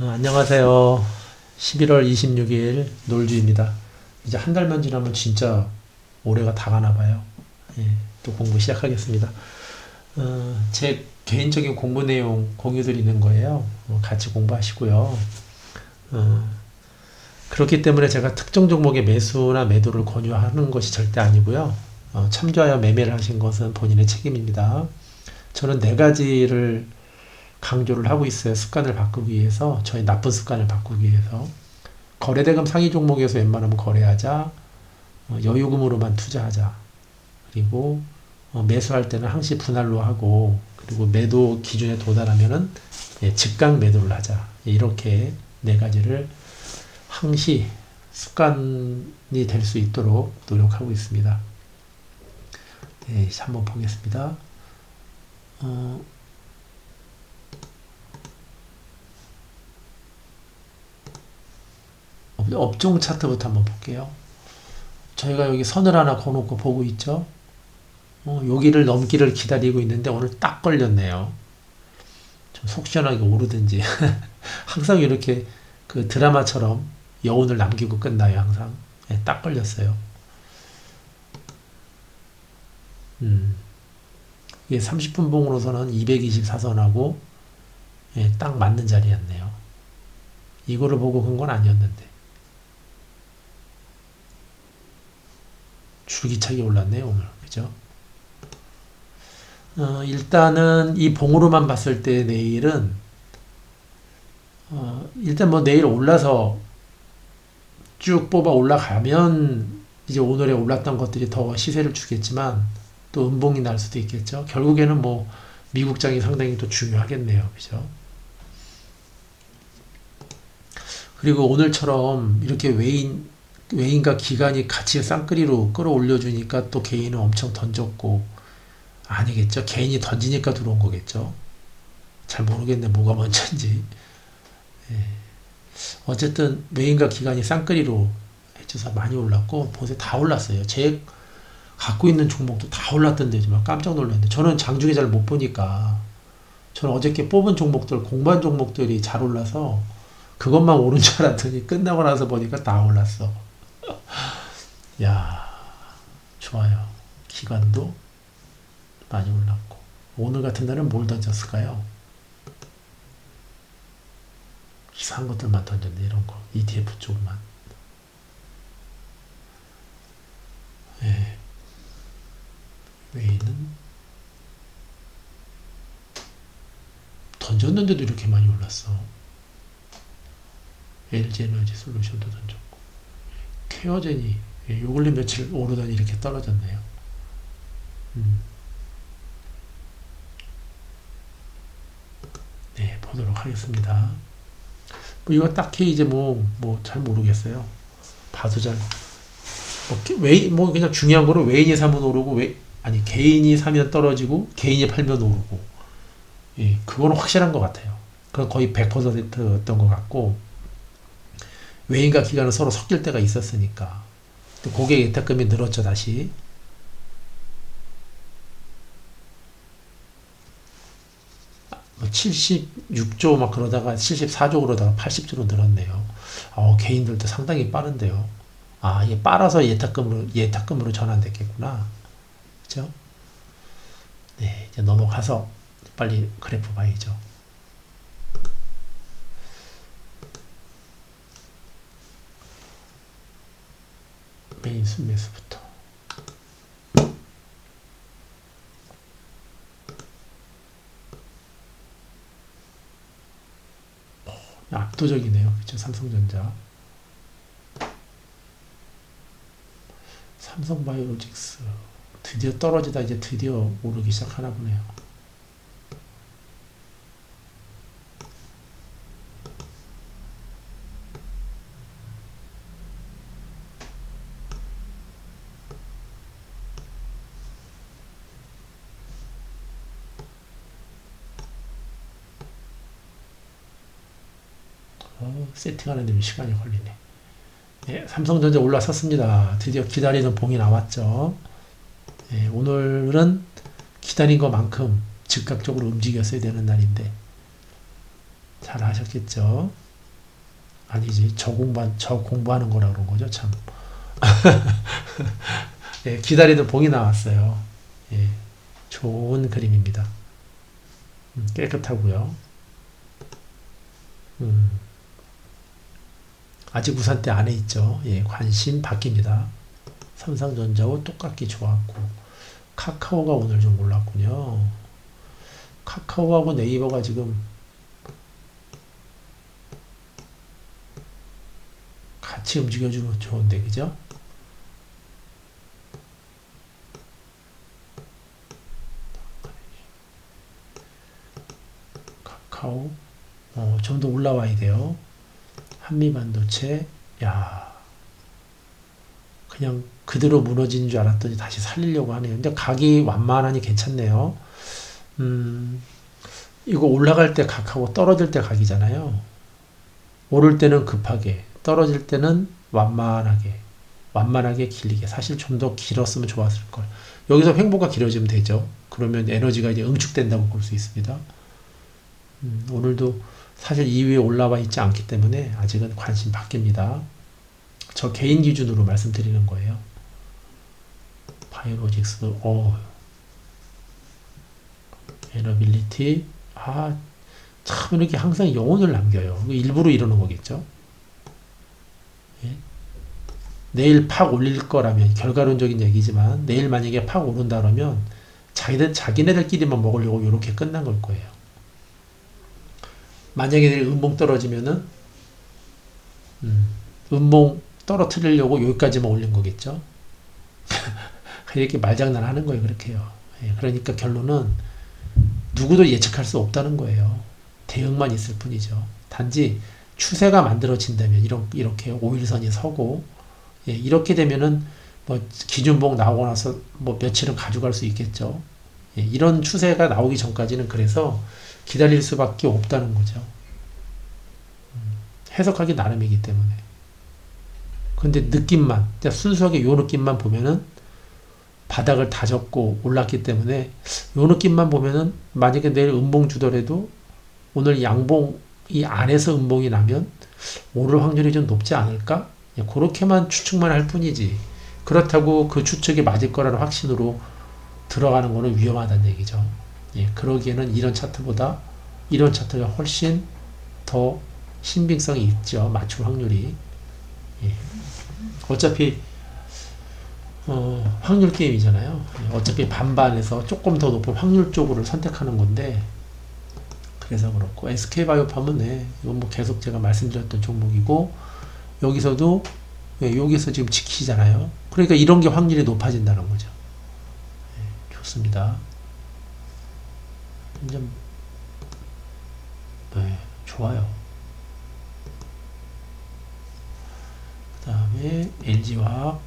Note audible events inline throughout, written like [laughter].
어, 안녕하세요. 11월 26일 놀주입니다. 이제 한 달만 지나면 진짜 올해가 다 가나 봐요. 예, 또 공부 시작하겠습니다. 어, 제 개인적인 공부 내용 공유 드리는 거예요. 어, 같이 공부하시고요. 어, 그렇기 때문에 제가 특정 종목의 매수나 매도를 권유하는 것이 절대 아니고요. 어, 참조하여 매매를 하신 것은 본인의 책임입니다. 저는 네 가지를 강조를 하고 있어요. 습관을 바꾸기 위해서, 저희 나쁜 습관을 바꾸기 위해서. 거래대금 상위 종목에서 웬만하면 거래하자. 어, 여유금으로만 투자하자. 그리고 어, 매수할 때는 항시 분할로 하고, 그리고 매도 기준에 도달하면은 예, 즉각 매도를 하자. 예, 이렇게 네 가지를 항시 습관이 될 수 있도록 노력하고 있습니다. 네, 한번 보겠습니다. 어, 업- 업종 차트부터 한번 볼게요. 저희가 여기 선을 하나 거놓고 보고 있죠. 어, 여기를 넘기를 기다리고 있는데 오늘 딱 걸렸네요. 좀 속 시원하게 오르든지. [laughs] 항상 이렇게 그 드라마처럼 여운을 남기고 끝나요, 항상. 예, 딱 걸렸어요. 음, 이게 30분 봉으로서는 224선하고 예, 딱 맞는 자리였네요. 이거를 보고 간 건 아니었는데. 줄기차게 올랐네요, 오늘. 그죠? 어, 일단은 이 봉으로만 봤을 때 내일은, 어, 일단 뭐 내일 올라서 쭉 뽑아 올라가면 이제 오늘에 올랐던 것들이 더 시세를 주겠지만 또 음봉이 날 수도 있겠죠. 결국에는 뭐 미국장이 상당히 또 중요하겠네요. 그죠? 그리고 오늘처럼 이렇게 외인, 외인과 기관이 같이 쌍끌이로 끌어올려 주니까 또 개인은 엄청 던졌고 아니겠죠. 개인이 던지니까 들어온 거겠죠. 잘 모르겠네. 뭐가 먼저인지. 예. 어쨌든 외인과 기관이 쌍끌이로 해줘서 많이 올랐고 보세 다 올랐어요. 제 갖고 있는 종목도 다 올랐던데 정말 깜짝 놀랐는데 저는 장중에 잘 못 보니까 저는 어저께 뽑은 종목들 공반 종목들이 잘 올라서 그것만 오른 줄 알았더니 끝나고 나서 보니까 다 올랐어. 야 좋아요. 기관도 많이 올랐고 오늘 같은 날은 뭘 던졌을까요? 이상한 것들만 던졌네 이런 거 ETF 쪽만. 예. 외에는 던졌는데도 이렇게 많이 올랐어. LG 에너지 솔루션도 던졌고 케어젠이 예, 요 근래 며칠 오르더니 이렇게 떨어졌네요. 음. 네, 보도록 하겠습니다. 뭐 이거 딱히 이제 뭐 뭐 잘 모르겠어요. 봐도 잘. 뭐 게- 외인 뭐 그냥 중요한 거는 외인이 사면 오르고 외 아니 개인이 사면 떨어지고 개인이 팔면 오르고 예 그거는 확실한 것 같아요. 그건 거의 100%였던 것 같고 외인과 기관은 서로 섞일 때가 있었으니까 또 고객 예탁금이 늘었죠 다시 뭐 76조 막 그러다가 74조 그러다가 80조로 늘었네요. 어, 개인들도 상당히 빠른데요. 아, 이게 빨아서 예탁금으로 예탁금으로 전환됐겠구나. 그죠? 네, 이제 넘어가서 빨리 그래프 봐야죠. 메인 순매수부터. 압도적이네요. 그죠? 삼성전자. 삼성바이오로직스. 드디어 떨어지다 이제 드디어 오르기 시작하나 보네요. 어, 세팅하는 데 시간이 걸리네. 네, 삼성전자 올라섰습니다. 드디어 기다리던 봉이 나왔죠. 네, 오늘은 기다린 것만큼 즉각적으로 움직였어야 되는 날인데 잘 하셨겠죠. 아니지 저 공부 저 공부하는 거라 그런 거죠 참. [laughs] 예, 기다리던 봉이 나왔어요. 예, 좋은 그림입니다. 음, 깨끗하고요. 음, 아직 우산대 안에 있죠. 예, 관심 바뀝니다. 삼성전자와 똑같게 좋았고 카카오가 오늘 좀 올랐군요. 카카오하고 네이버가 지금 같이 움직여주면 좋은데 그죠? 카카오 어, 좀 더 올라와야 돼요. 한미반도체 야 그냥 그대로 무너지는 줄 알았더니 다시 살리려고 하네요. 근데 각이 완만하니 괜찮네요. 음, 이거 올라갈 때 각하고 떨어질 때 각이잖아요. 오를 때는 급하게, 떨어질 때는 완만하게, 완만하게 길리게. 사실 좀 더 길었으면 좋았을 걸. 여기서 횡보가 길어지면 되죠. 그러면 에너지가 이제 응축된다고 볼 수 있습니다. 음, 오늘도 사실 2위에 올라와 있지 않기 때문에 아직은 관심 바뀝니다. 저 개인 기준으로 말씀드리는 거예요. 바이오로직스, 어, 에너빌리티, 아, 참 이렇게 항상 영혼을 남겨요. 일부러 이러는 거겠죠. 예? 내일 팍 올릴 거라면 결과론적인 얘기지만 내일 만약에 팍 오른다 그러면 자기들 자기네들끼리만 먹으려고 이렇게 끝난 걸 거예요. 만약에 내일 음봉 떨어지면은 음, 음봉 떨어뜨리려고 여기까지만 올린 거겠죠. [laughs] 이렇게 말장난 하는 거예요, 그렇게요. 예, 그러니까 결론은 누구도 예측할 수 없다는 거예요. 대응만 있을 뿐이죠. 단지 추세가 만들어진다면 이런 이렇게 5일선이 서고 예, 이렇게 되면은 뭐 기준봉 나오고 나서 뭐 며칠은 가져갈 수 있겠죠. 예, 이런 추세가 나오기 전까지는 그래서 기다릴 수밖에 없다는 거죠. 음, 해석하기 나름이기 때문에. 근데 느낌만, 순수하게 요 느낌만 보면은 바닥을 다졌고 올랐기 때문에 요 느낌만 보면은 만약에 내일 음봉 주더라도 오늘 양봉 이 안에서 음봉이 나면 오를 확률이 좀 높지 않을까? 그렇게만 추측만 할 뿐이지. 그렇다고 그 추측이 맞을 거라는 확신으로 들어가는 거는 위험하다는 얘기죠. 예, 그러기에는 이런 차트보다 이런 차트가 훨씬 더 신빙성이 있죠. 맞출 확률이. 예. 어차피 어, 확률 게임이잖아요. 예, 어차피 반반에서 조금 더 높은 확률 쪽으로 선택하는 건데 그래서 그렇고 SK바이오팜은 네, 이건 뭐 계속 제가 말씀드렸던 종목이고 여기서도 예, 여기서 지금 지키잖아요. 그러니까 이런 게 확률이 높아진다는 거죠. 예, 좋습니다. 좀 네, 좋아요. 그 다음에 LG화학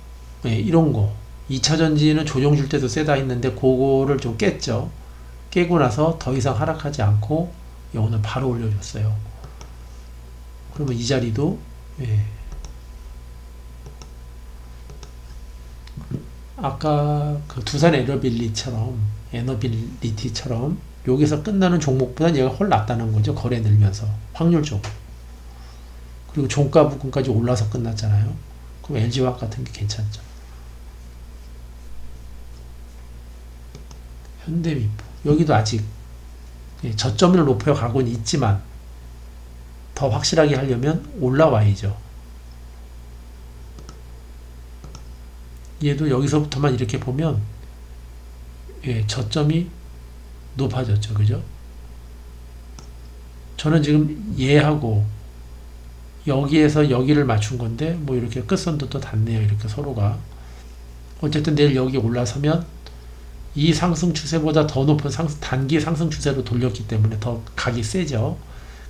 네, 이런 거 2차 전지는 조정 줄 때도 세다 했는데 그거를 좀 깼죠. 깨고 나서 더 이상 하락하지 않고 오늘 바로 올려줬어요. 그러면 이 자리도 예. 아까 그 두산 에너빌리처럼 에너빌리티처럼 여기서 끝나는 종목보다 얘가 훨 낫다는 거죠. 거래 늘면서 확률적으로. 그리고 종가 부근까지 올라서 끝났잖아요. 그럼 LG화학 같은 게 괜찮죠. 현대미포 여기도 아직 예, 저점을 높여 가고는 있지만 더 확실하게 하려면 올라와야죠. 얘도 여기서부터만 이렇게 보면 예, 저점이 높아졌죠. 그죠? 저는 지금 얘하고 여기에서 여기를 맞춘 건데 뭐 이렇게 끝선도 또 닿네요. 이렇게 서로가 어쨌든 내일 여기 올라서면 이 상승 추세보다 더 높은 상승, 단기 상승 추세로 돌렸기 때문에 더 각이 세죠.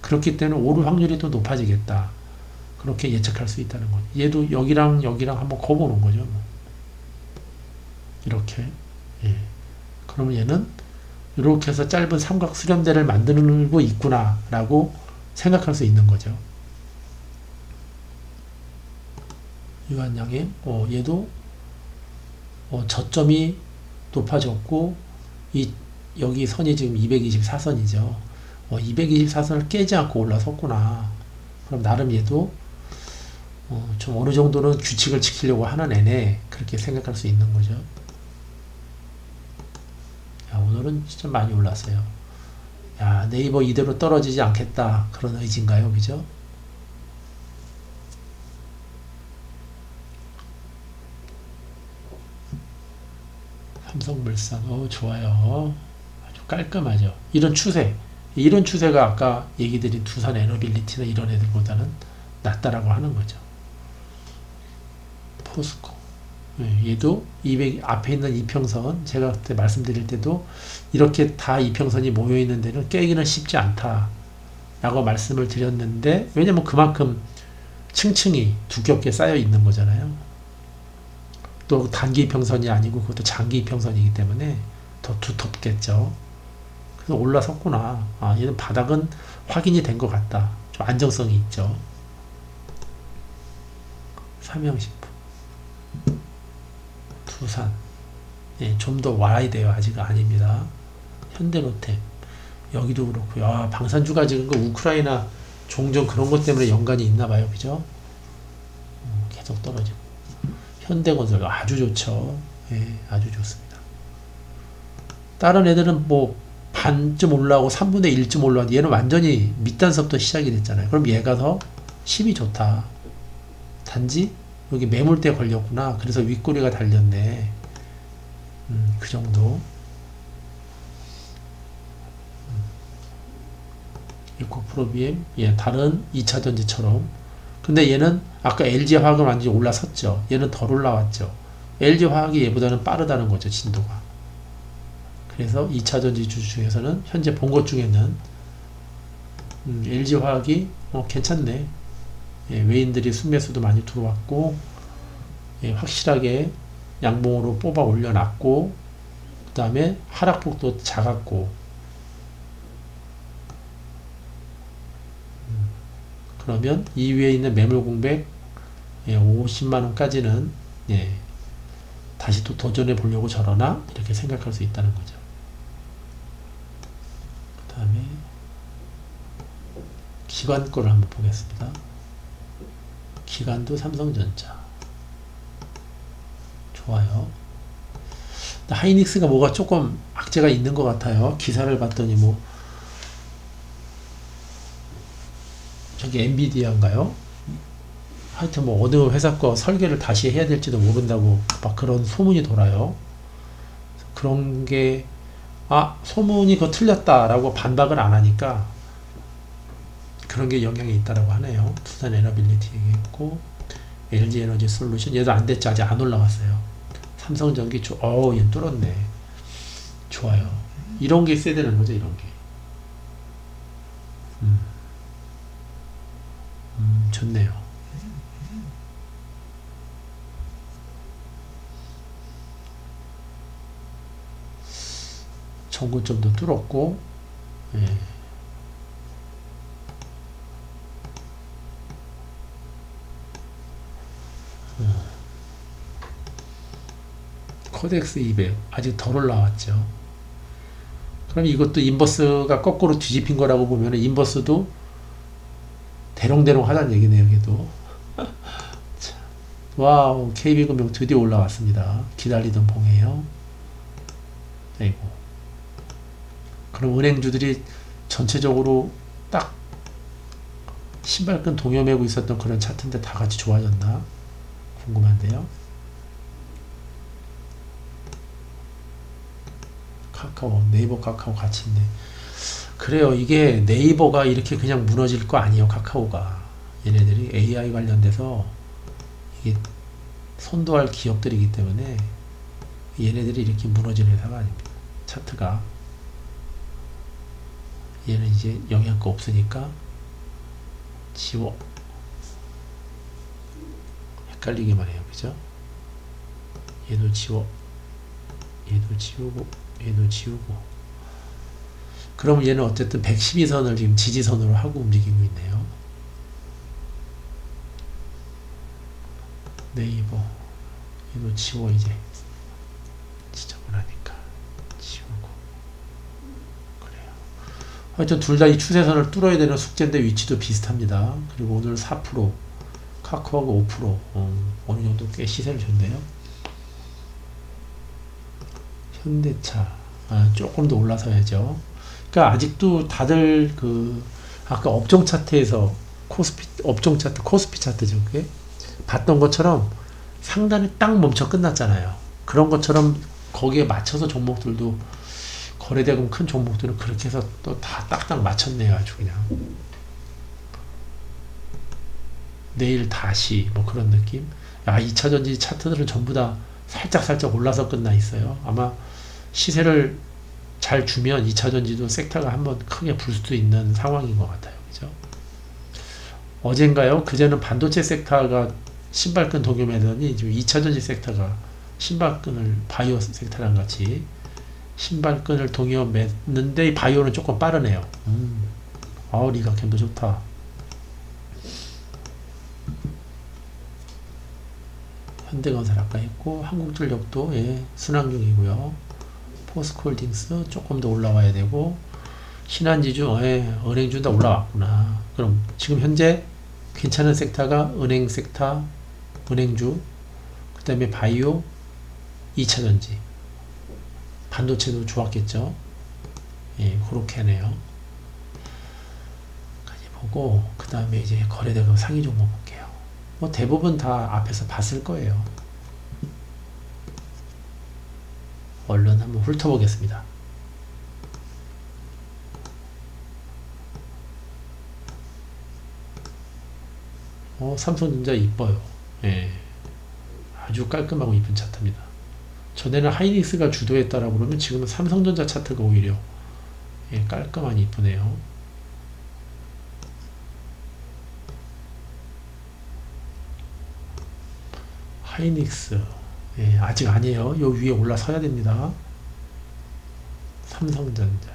그렇기 때문에 오를 확률이 더 높아지겠다. 그렇게 예측할 수 있다는 거죠. 얘도 여기랑 여기랑 한번 거보는 거죠. 뭐. 이렇게. 예. 그러면 얘는 이렇게 해서 짧은 삼각 수렴대를 만들고 있구나라고 생각할 수 있는 거죠. 유한양의 어, 얘도 어, 저점이 높아졌고 이 여기 선이 지금 224선이죠. 어, 224선을 깨지 않고 올라섰구나. 그럼 나름 얘도 어, 좀 어느 정도는 규칙을 지키려고 하는 애네 그렇게 생각할 수 있는 거죠. 야, 오늘은 진짜 많이 올랐어요. 야, 네이버 이대로 떨어지지 않겠다. 그런 의지인가요? 그죠? 삼성물산, 어, 좋아요. 아주 깔끔하죠. 이런 추세. 이런 추세가 아까 얘기 드린 두산 에너빌리티나 이런 애들보다는 낫다라고 하는 거죠. 포스코. 예, 얘도 200 앞에 있는 이평선 제가 그때 말씀드릴 때도 이렇게 다 이평선이 모여 있는 데는 깨기는 쉽지 않다 라고 말씀을 드렸는데 왜냐면 그만큼 층층이 두껍게 쌓여 있는 거잖아요. 또 단기 이평선이 아니고 그것도 장기 이평선이기 때문에 더 두텁겠죠. 그래서 올라섰구나. 아, 얘는 바닥은 확인이 된 것 같다. 좀 안정성이 있죠. 삼양식품. 두산. 예, 좀 더 와야 돼요. 아직 아닙니다. 현대로템. 여기도 그렇고요. 아, 방산주가 지금 그 우크라이나 종전 그런 것 때문에 연관이 있나 봐요. 그죠? 음, 계속 떨어지고. 현대건설 아주 좋죠. 예, 아주 좋습니다. 다른 애들은 뭐 반쯤 올라오고 3분의 1쯤 올라오고 얘는 완전히 밑단서부터 시작이 됐잖아요. 그럼 얘가 더 힘이 좋다. 단지 여기 매물대 걸렸구나. 그래서 윗꼬리가 달렸네. 음, 그 정도. 이코프로비엠, 예, 다른 2차 전지처럼. 근데 얘는 아까 LG화학은 완전히 올라섰죠. 얘는 덜 올라왔죠. LG화학이 얘보다는 빠르다는 거죠, 진도가. 그래서 2차 전지주 중에서는 현재 본 것 중에는 음, LG화학이 어, 괜찮네. 예, 외인들이 순매수도 많이 들어왔고 예, 확실하게 양봉으로 뽑아 올려놨고 그 다음에 하락폭도 작았고 음, 그러면 이 위에 있는 매물 공백 예, 50만원까지는 예, 다시 또 도전해 보려고 저러나 이렇게 생각할 수 있다는 거죠. 그 다음에 기관 거를 한번 보겠습니다. 기관도 삼성전자. 좋아요. 하이닉스가 뭐가 조금 악재가 있는 것 같아요. 기사를 봤더니 뭐 저기 엔비디아인가요? 하여튼 뭐 어느 회사 거 설계를 다시 해야 될지도 모른다고 막 그런 소문이 돌아요. 그런 게 아, 소문이 그거 틀렸다라고 반박을 안 하니까 그런 게 영향이 있다라고 하네요. 두산 에너빌리티 얘기했고 LG 에너지 솔루션 얘도 안 됐지 아직 안 올라왔어요. 삼성 전기 조, 어우 얘 뚫었네. 좋아요. 이런 게 있어야 되는 거죠 이런 게. 음, 음 좋네요. 전고점도 뚫었고, 예. 코덱스 200 아직 덜 올라왔죠. 그럼 이것도 인버스가 거꾸로 뒤집힌 거라고 보면 인버스도 대롱대롱 하다는 얘기네요, 여기도. [laughs] 와우, KB금융 드디어 올라왔습니다. 기다리던 봉이에요. 아이고. 그럼 은행주들이 전체적으로 딱 신발끈 동여매고 있었던 그런 차트인데 다 같이 좋아졌나? 궁금한데요. 카카오, 네이버 카카오 같이 있네. 그래요. 이게 네이버가 이렇게 그냥 무너질 거 아니에요. 카카오가. 얘네들이 AI 관련돼서 이게 선도할 기업들이기 때문에 얘네들이 이렇게 무너질 회사가 아닙니다. 차트가. 얘는 이제 영양가 없으니까 지워. 헷갈리기만 해요. 그죠? 얘도 지워. 얘도 지우고. 얘도 지우고 그럼 얘는 어쨌든 112선을 지금 지지선으로 하고 움직이고 있네요 네이버 얘도 지워 이제 지저분하니까 지우고 그래요 하여튼 둘 다 이 추세선을 뚫어야 되는 숙제인데 위치도 비슷합니다. 그리고 오늘 4%, 카카오가 5%, 어, 어느 정도 꽤 시세를 줬네요. 현대차, 아, 조금 더 올라서야죠. 그러니까 아직도 다들 그 아까 업종 차트에서 코스피 업종 차트, 코스피 차트죠. 그게 봤던 것처럼 상단에 딱 멈춰 끝났잖아요. 그런 것처럼 거기에 맞춰서 종목들도 거래대금 큰 종목들은 그렇게 해서 또 다 딱딱 맞췄네요. 아주 그냥. 내일 다시 뭐 그런 느낌. 아, 2차 전지 차트들은 전부 다 살짝 살짝 올라서 끝나 있어요. 아마 시세를 잘 주면 2차 전지도 섹터가 한번 크게 불 수도 있는 상황인 것 같아요. 그죠? 어젠가요? 그제는 반도체 섹터가 신발끈 동요매더니 지금 2차 전지 섹터가 신발끈을 바이오 섹터랑 같이 신발끈을 동요 맺는데 바이오는 조금 빠르네요. 음. 아우 리가캠도 좋다. 현대건설 아까 했고 한국전력도 예, 순항 중이고요. 포스코홀딩스 조금 더 올라와야 되고 신한지주 예, 은행주 다 올라왔구나. 그럼 지금 현재 괜찮은 섹터가 은행 섹터, 은행주, 그 다음에 바이오, 2차전지, 반도체도 좋았겠죠. 예, 그렇게 하네요. 보고 그 다음에 이제 거래대금 상위 종목. 뭐 대부분 다 앞에서 봤을 거예요. 얼른 한번 훑어보겠습니다. 어, 삼성전자 이뻐요. 예. 아주 깔끔하고 이쁜 차트입니다. 전에는 하이닉스가 주도했다라고 그러면 지금은 삼성전자 차트가 오히려 예, 깔끔한 이쁘네요. 하이닉스 예, 아직 아니에요. 요 위에 올라서야 됩니다. 삼성전자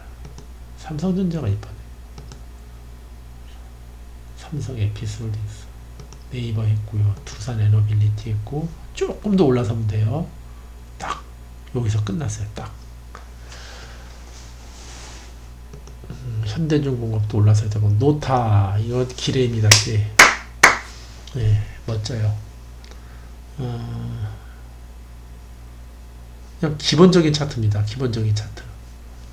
삼성전자가 이쁘네. 삼성 에피솔딩스 네이버 했고요. 두산 에너빌리티 했고 조금 더 올라서면 돼요. 딱 여기서 끝났어요. 딱 음, 현대중공업도 올라서야 되고 노타 이거 기레입니다. 기레. 네, 멋져요. 어, 그냥 기본적인 차트입니다. 기본적인 차트.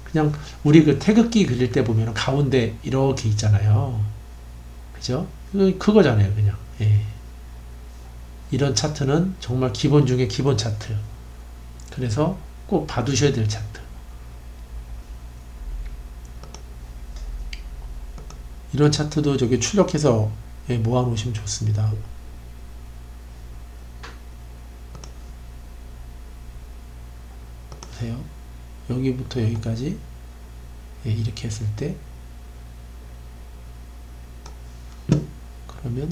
그냥 우리 그 태극기 그릴 때 보면 가운데 이렇게 있잖아요. 그죠? 그거잖아요, 그냥. 예. 이런 차트는 정말 기본 중에 기본 차트. 그래서 꼭 봐두셔야 될 차트. 이런 차트도 저기 출력해서 예, 모아놓으시면 좋습니다. 보세요. 여기부터 여기까지 예, 이렇게 했을 때 그러면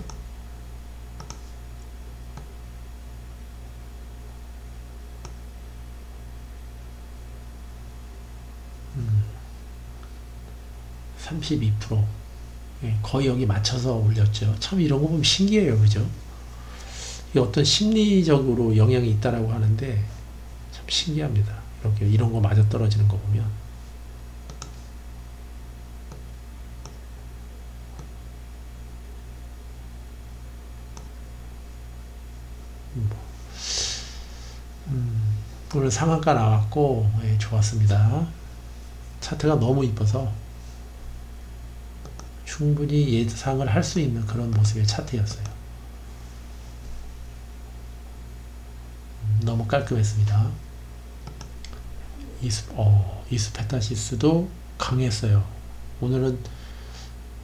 음, 32% 예, 거의 여기 맞춰서 올렸죠. 참 이런 거 보면 신기해요. 그죠? 어떤 심리적으로 영향이 있다라고 하는데 참 신기합니다. 이렇게 이런 거 맞아 떨어지는 거 보면 음, 오늘 상한가 나왔고 예, 좋았습니다. 차트가 너무 이뻐서 충분히 예상을 할 수 있는 그런 모습의 차트였어요. 음, 너무 깔끔했습니다. 이스, 어, 이스페타시스도 강했어요. 오늘은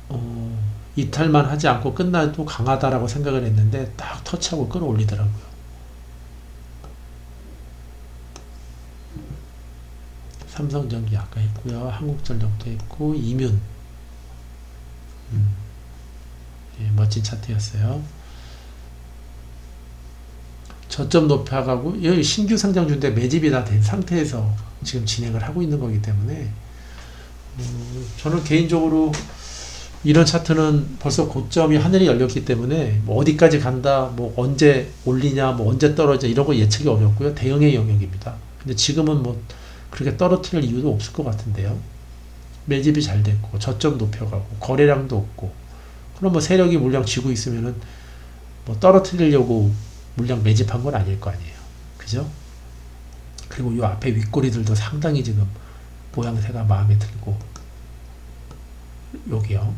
어, 이탈만 하지 않고 끝나도 강하다라고 생각을 했는데 딱 터치하고 끌어올리더라고요. 삼성전기 아까 했고요. 한국전력도 했고 이뮨 음, 예, 멋진 차트였어요. 저점 높여가고 여기 신규 상장 주인데 매집이 다 된 상태에서 지금 진행을 하고 있는 거기 때문에 음, 저는 개인적으로 이런 차트는 벌써 고점이 하늘이 열렸기 때문에 뭐 어디까지 간다, 뭐 언제 올리냐, 뭐 언제 떨어져 이런 거 예측이 어렵고요. 대응의 영역입니다. 근데 지금은 뭐 그렇게 떨어뜨릴 이유도 없을 것 같은데요. 매집이 잘 됐고 저점 높여가고 거래량도 없고 그럼 뭐 세력이 물량 쥐고 있으면은 뭐 떨어뜨리려고 물량 매집한 건 아닐 거 아니에요. 그죠? 그리고 요 앞에 윗꼬리들도 상당히 지금 모양새가 마음에 들고 여기요.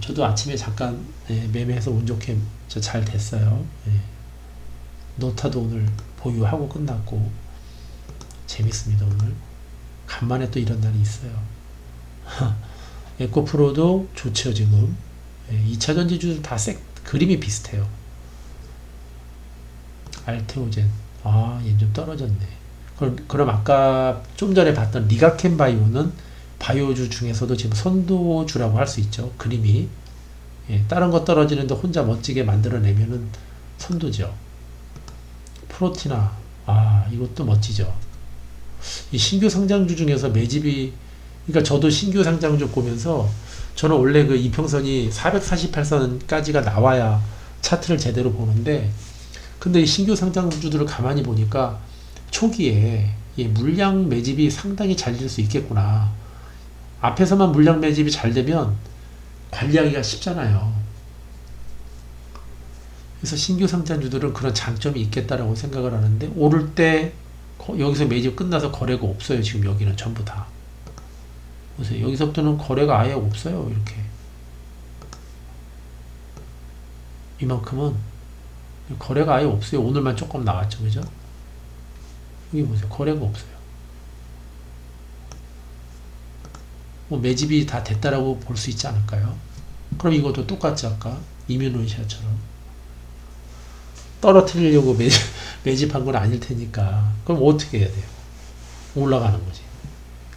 저도 아침에 잠깐 예, 매매해서 운 좋게 저 잘 됐어요. 예. 노타도 오늘 보유하고 끝났고 재밌습니다 오늘. 간만에 또 이런 날이 있어요. [laughs] 에코프로도 좋죠 지금. 예, 2차 전지주들 다 색, 그림이 비슷해요. 알테오젠. 아, 얘 좀 떨어졌네. 그럼, 그럼 아까 좀 전에 봤던 리가켄 바이오는 바이오주 중에서도 지금 선도주라고 할 수 있죠. 그림이. 예, 다른 거 떨어지는데 혼자 멋지게 만들어내면은 선도죠. 프로티나. 아, 이것도 멋지죠. 이 신규 상장주 중에서 매집이, 그러니까 저도 신규 상장주 보면서 저는 원래 그 이평선이 448선까지가 나와야 차트를 제대로 보는데 근데 이 신규 상장 주들을 가만히 보니까 초기에 이 물량 매집이 상당히 잘 될 수 있겠구나. 앞에서만 물량 매집이 잘 되면 관리하기가 쉽잖아요. 그래서 신규 상장주들은 그런 장점이 있겠다라고 생각을 하는데 오를 때 거- 여기서 매집 끝나서 거래가 없어요. 지금 여기는 전부 다. 보세요. 여기서부터는 거래가 아예 없어요. 이렇게. 이만큼은 거래가 아예 없어요. 오늘만 조금 나왔죠. 그죠? 여기 보세요. 거래가 없어요. 뭐 매집이 다 됐다라고 볼 수 있지 않을까요? 그럼 이것도 똑같지 아까 이뮤노시아처럼 떨어뜨리려고 매, [laughs] 매집한 건 아닐 테니까 그럼 어떻게 해야 돼요? 올라가는 거지.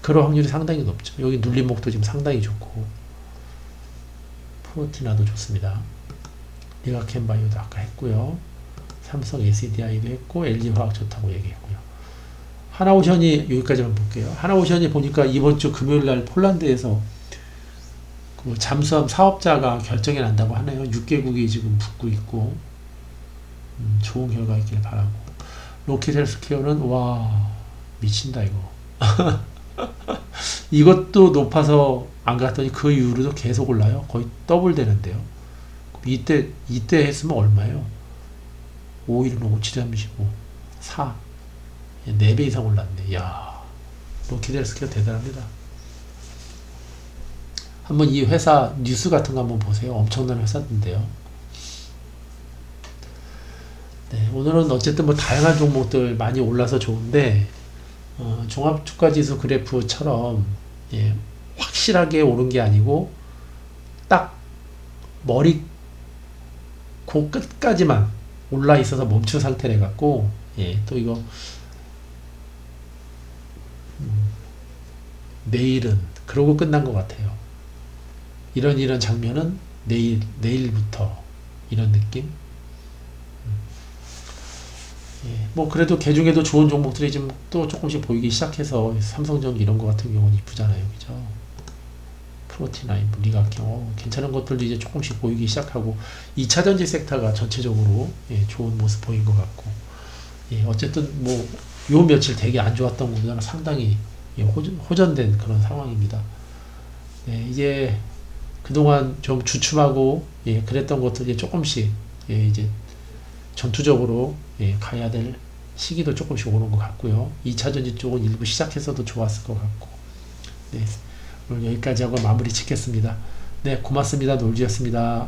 그럴 확률이 상당히 높죠. 여기 눌림목도 지금 상당히 좋고 프로티나도 좋습니다. 리가켄바이오도 아까 했고요. 삼성 SDI도 했고 LG화학 좋다고 얘기했고요. 하나오션이 여기까지만 볼게요. 하나오션이 보니까 이번 주 금요일 날 폴란드에서 그 잠수함 사업자가 결정이 난다고 하네요. 6개국이 지금 붙고 있고 음, 좋은 결과 있길 바라고 로켓 헬스케어는 와 미친다 이거 [laughs] [laughs] 이것도 높아서 안 갔더니 그 이후로도 계속 올라요. 거의 더블 되는데요. 이때 이때 했으면 얼마예요? 5 1은 5, 7 35, 4. 4배 이상 올랐네. 야 로키델스키가 대단합니다. 한번 이 회사 뉴스 같은 거 한번 보세요. 엄청난 회사인데요. 네, 오늘은 어쨌든 뭐 다양한 종목들 많이 올라서 좋은데 어, 종합주가지수 그래프처럼 예, 확실하게 오른 게 아니고 딱 머리 코 끝까지만 올라 있어서 멈춘 상태래 갖고 예, 또 이거 음, 내일은 그러고 끝난 것 같아요. 이런 이런 장면은 내일 내일부터 이런 느낌. 음. 예, 뭐 그래도 개 중에도 좋은 종목들이 지금 또 조금씩 보이기 시작해서 삼성전기 이런 거 같은 경우는 이쁘잖아요, 그죠? 프로티나인, 리가경 어, 괜찮은 것들도 이제 조금씩 보이기 시작하고 2차 전지 섹터가 전체적으로 예, 좋은 모습 보인 것 같고 예, 어쨌든 뭐 요 며칠 되게 안 좋았던 것보다는 상당히 예, 호전, 호전된 그런 상황입니다. 예, 이제 그동안 좀 주춤하고 예, 그랬던 것들이 조금씩 예, 이제 전투적으로 예, 가야 될 시기도 조금씩 오는 것 같고요. 2차 전지 쪽은 일부 시작해서도 좋았을 것 같고 네, 오늘 여기까지 하고 마무리 짓겠습니다. 네, 고맙습니다. 놀지였습니다.